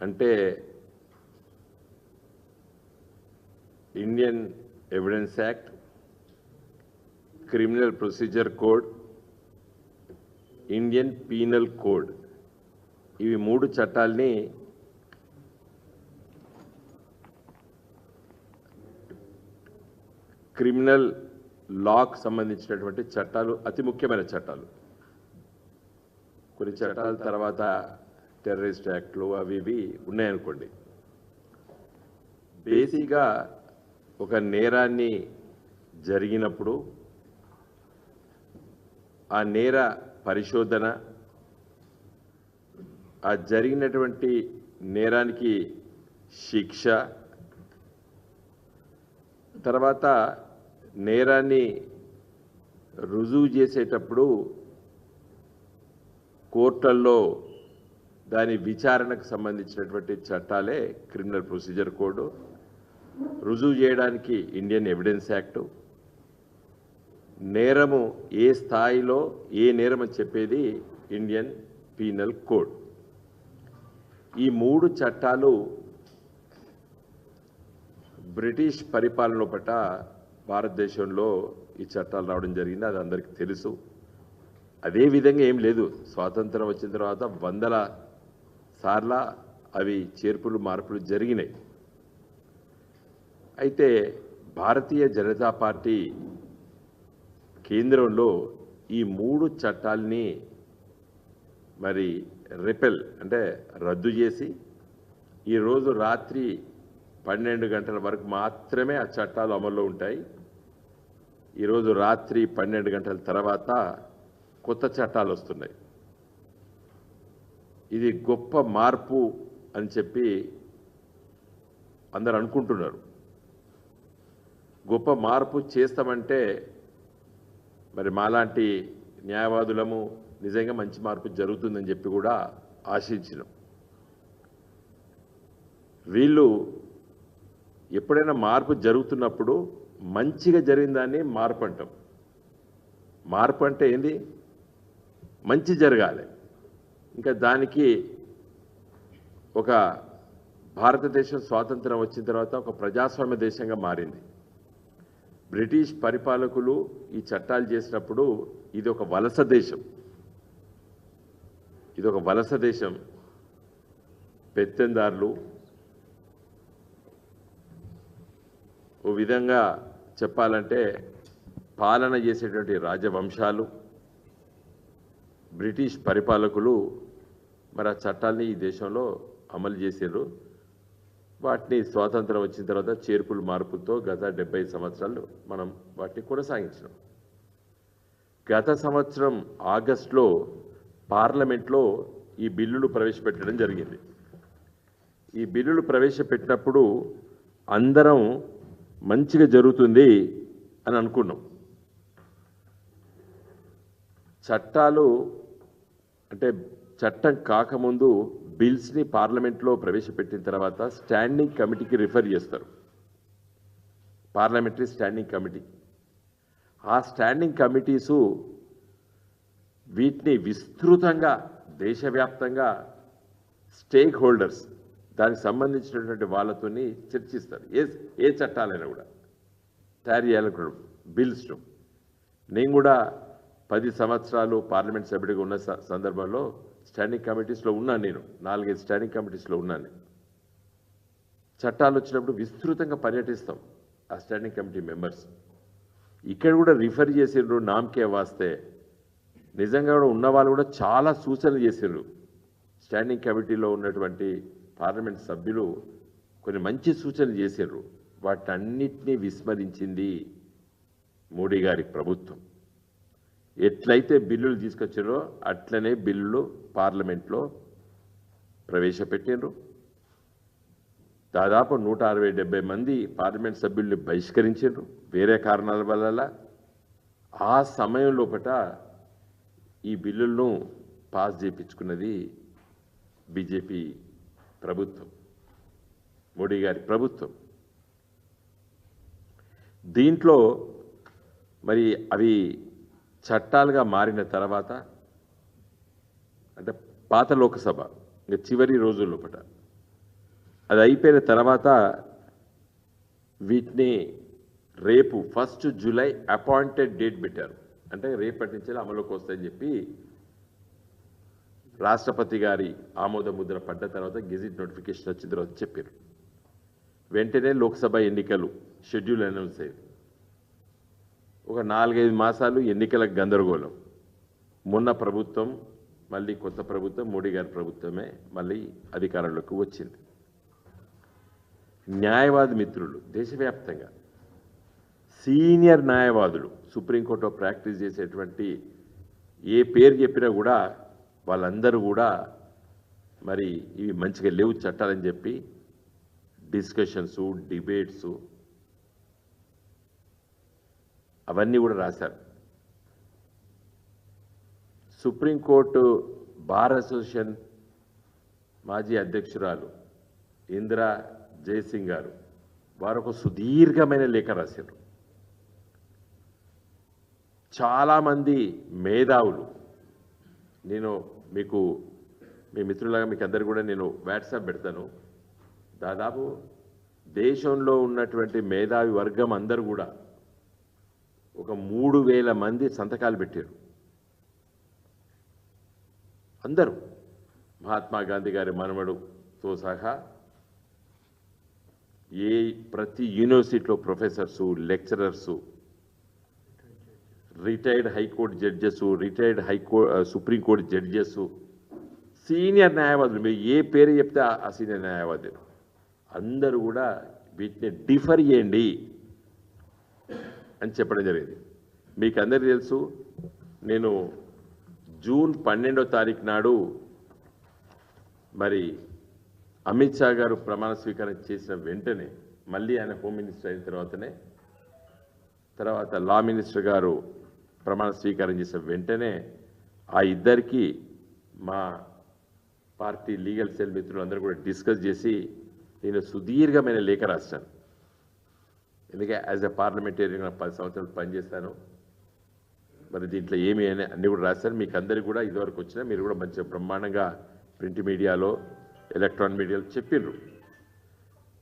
అంటే Indian evidence act criminal procedure code Indian penal code ఇవి మూడు చట్టాల్ని క్రిమినల్ లాకు సంబంధించినటువంటి చట్టాలు అతి ముఖ్యమైన చట్టాలు. కొన్ని చట్టాల తర్వాత టెర్రరిస్ట్ యాక్ట్లు అవి ఇవి ఉన్నాయనుకోండి. బేసిక్గా ఒక నేరాన్ని జరిగినప్పుడు ఆ నేర పరిశోధన ఆ జరిగినటువంటి నేరానికి శిక్ష తర్వాత నేరాన్ని రుజువు చేసేటప్పుడు కోర్టుల్లో దాని విచారణకు సంబంధించినటువంటి చట్టాలే క్రిమినల్ ప్రొసీజర్ కోడ్ రుజువు చేయడానికి ఇండియన్ ఎవిడెన్స్ యాక్టు నేరము ఏ స్థాయిలో ఏ నేరం అని చెప్పేది ఇండియన్ పీనల్ కోడ్. ఈ మూడు చట్టాలు బ్రిటిష్ పరిపాలన పట్ల భారతదేశంలో ఈ చట్టాలు రావడం జరిగింది అది అందరికీ తెలుసు. అదే విధంగా ఏం లేదు స్వాతంత్రం వచ్చిన తర్వాత వందల సార్లా అవి చేర్పులు మార్పులు జరిగినాయి. అయితే భారతీయ జనతా పార్టీ కేంద్రంలో ఈ మూడు చట్టాల్ని మరి రిపెల్ అంటే రద్దు చేసి ఈరోజు రాత్రి పన్నెండు గంటల వరకు మాత్రమే ఆ చట్టాలు అమల్లో ఉంటాయి. ఈరోజు రాత్రి పన్నెండు గంటల తర్వాత కొత్త చట్టాలు వస్తున్నాయి. ఇది గొప్ప మార్పు అని చెప్పి అందరు అనుకుంటున్నారు. గొప్ప మార్పు చేస్తామంటే మరి మాలాంటి న్యాయవాదులము నిజంగా మంచి మార్పు జరుగుతుందని చెప్పి కూడా ఆశించినాం. వీళ్ళు ఎప్పుడైనా మార్పు జరుగుతున్నప్పుడు మంచిగా జరిగిందాన్ని మార్పు అంటాం. మార్పు అంటే ఏంది? మంచి జరగాలి. ఇంకా దానికి ఒక భారతదేశం స్వాతంత్రం వచ్చిన తర్వాత ఒక ప్రజాస్వామ్య దేశంగా మారింది. బ్రిటిష్ పరిపాలకులు ఈ చట్టాలు చేసినప్పుడు ఇది ఒక వలస దేశం. ఇది ఒక వలస దేశం. పెత్తందారులు ఓ విధంగా చెప్పాలంటే పాలన చేసేటువంటి రాజవంశాలు బ్రిటిష్ పరిపాలకులు మరి ఆ చట్టాల్ని ఈ దేశంలో అమలు చేసారు వాటిని స్వాతంత్రం వచ్చిన తర్వాత చేర్పులు మార్పుతో గత డెబ్బై సంవత్సరాలు మనం వాటిని కొనసాగించినాం. గత సంవత్సరం ఆగస్టులో పార్లమెంట్లో ఈ బిల్లులు ప్రవేశపెట్టడం జరిగింది. ఈ బిల్లులు ప్రవేశపెట్టినప్పుడు అందరం మంచిగా జరుగుతుంది అని అనుకున్నాం. చట్టాలు అంటే చట్టం కాకముందు బిల్స్ని పార్లమెంట్లో ప్రవేశపెట్టిన తర్వాత స్టాండింగ్ కమిటీకి రిఫర్ చేస్తారు. Parliamentary standing committee. ఆ స్టాండింగ్ కమిటీసు వీటిని విస్తృతంగా దేశవ్యాప్తంగా స్టేక్ హోల్డర్స్ దానికి సంబంధించినటువంటి వాళ్ళతోని చర్చిస్తారు. ఏ ఏ చట్టాలైనా కూడా. తయారు చేయాలనుకున్న బిల్స్ను నేను కూడా పది సంవత్సరాలు పార్లమెంట్ సభ్యుడిగా ఉన్న స- సందర్భంలో స్టాండింగ్ కమిటీస్లో ఉన్నాను నేను. నాలుగైదు స్టాండింగ్ కమిటీస్లో ఉన్నాను చట్టాలు వచ్చినప్పుడు విస్తృతంగా పర్యటిస్తాం ఆ స్టాండింగ్ కమిటీ మెంబర్స్ ఇక్కడ కూడా రిఫర్ చేసిండ్రు నామకే వాస్తే. నిజంగా కూడా ఉన్న వాళ్ళు కూడా చాలా సూచనలు చేసిండ్రు. స్టాండింగ్ కమిటీలో ఉన్నటువంటి పార్లమెంట్ సభ్యులు కొన్ని మంచి సూచనలు చేసిండ్రు. వాటన్నిటినీ విస్మరించింది మోడీ గారి ప్రభుత్వం. ఎట్లయితే బిల్లులు తీసుకొచ్చారో అట్లనే బిల్లులు పార్లమెంట్లో ప్రవేశపెట్టిండ్రు. దాదాపు నూట అరవై డెబ్బై మంది పార్లమెంట్ సభ్యుల్ని బహిష్కరించారు వేరే కారణాల వల్ల. ఆ సమయం లోపట ఈ బిల్లులను పాస్ చేయించుకున్నది బీజేపీ ప్రభుత్వం మోడీ గారి ప్రభుత్వం. దీంట్లో మరి అవి చట్టాలుగా మారిన తర్వాత అంటే పాత లోకసభ ఇంకా చివరి రోజుల అది అయిపోయిన తర్వాత వీటిని రేపు ఫస్ట్ జూలై అపాయింటెడ్ డేట్ పెట్టారు. అంటే రేపటి నుంచి అమలుకి వస్తాయని చెప్పి రాష్ట్రపతి గారి ఆమోద ముద్ర పడ్డ తర్వాత గెజిట్ నోటిఫికేషన్ వచ్చిన తర్వాత చెప్పారు. వెంటనే లోక్సభ ఎన్నికలు షెడ్యూల్ అనౌన్స్ అయ్యారు. ఒక నాలుగైదు మాసాలు ఎన్నికల గందరగోళం. మొన్న ప్రభుత్వం మళ్ళీ కొత్త ప్రభుత్వం మోడీ గారి ప్రభుత్వమే మళ్ళీ అధికారంలోకి వచ్చింది. న్యాయవాది మిత్రులు దేశవ్యాప్తంగా సీనియర్ న్యాయవాదులు సుప్రీంకోర్టులో ప్రాక్టీస్ చేసేటువంటి ఏ పేరు చెప్పినా కూడా వాళ్ళందరూ కూడా మరి ఇవి మంచిగా లేవు చట్టాలని చెప్పి డిస్కషన్స్ డిబేట్స్ అవన్నీ కూడా రాశారు. సుప్రీంకోర్టు బార్ అసోసియేషన్ మాజీ అధ్యక్షురాలు ఇందిరా జయసింగ్ గారు వారు ఒక సుదీర్ఘమైన లేఖ రాశారు. చాలామంది మేధావులు నేను మీకు మీ మిత్రులాగా మీకు అందరు కూడా నేను వాట్సాప్ పెడతాను. దాదాపు దేశంలో ఉన్నటువంటి మేధావి వర్గం అందరూ కూడా ఒక మూడు వేల మంది సంతకాలు పెట్టారు. అందరూ. మహాత్మా గాంధీ గారి మనవడుతో సహా ఏ ప్రతి యూనివర్సిటీలో professors lecturers retired high court judges retired హైకో supreme court judges senior న్యాయవాదులు. మీరు ఏ పేరు చెప్తే ఆ- సీనియర్ న్యాయవాదులు. అందరూ కూడా వీటిని డిఫర్ చేయండి. అని చెప్పడం జరిగింది. మీకు అందరికీ తెలుసు నేను జూన్ పన్నెండో తారీఖు నాడు మరి అమిత్ షా గారు ప్రమాణ స్వీకారం చేసిన వెంటనే మళ్ళీ ఆయన హోమ్ మినిస్టర్ అయిన తర్వాతనే తర్వాత లా మినిస్టర్ గారు ప్రమాణ స్వీకారం చేసిన వెంటనే ఆ ఇద్దరికి మా పార్టీ లీగల్ సెల్ మిత్రులు అందరూ కూడా డిస్కస్ చేసి నేను సుదీర్ఘమైన లేఖ రాశాను. ఎందుకంటే యాజ్ ఎ పార్లమెంటేరియన్ పది సంవత్సరాలు పనిచేస్తాను మరి దీంట్లో ఏమి అని అన్ని కూడా రాశారు. మీకు అందరికీ కూడా ఇదివరకు వచ్చినా మీరు కూడా మంచిగా బ్రహ్మాండంగా ప్రింట్ మీడియాలో ఎలక్ట్రానిక్ మీడియాలో చెప్పిండ్రు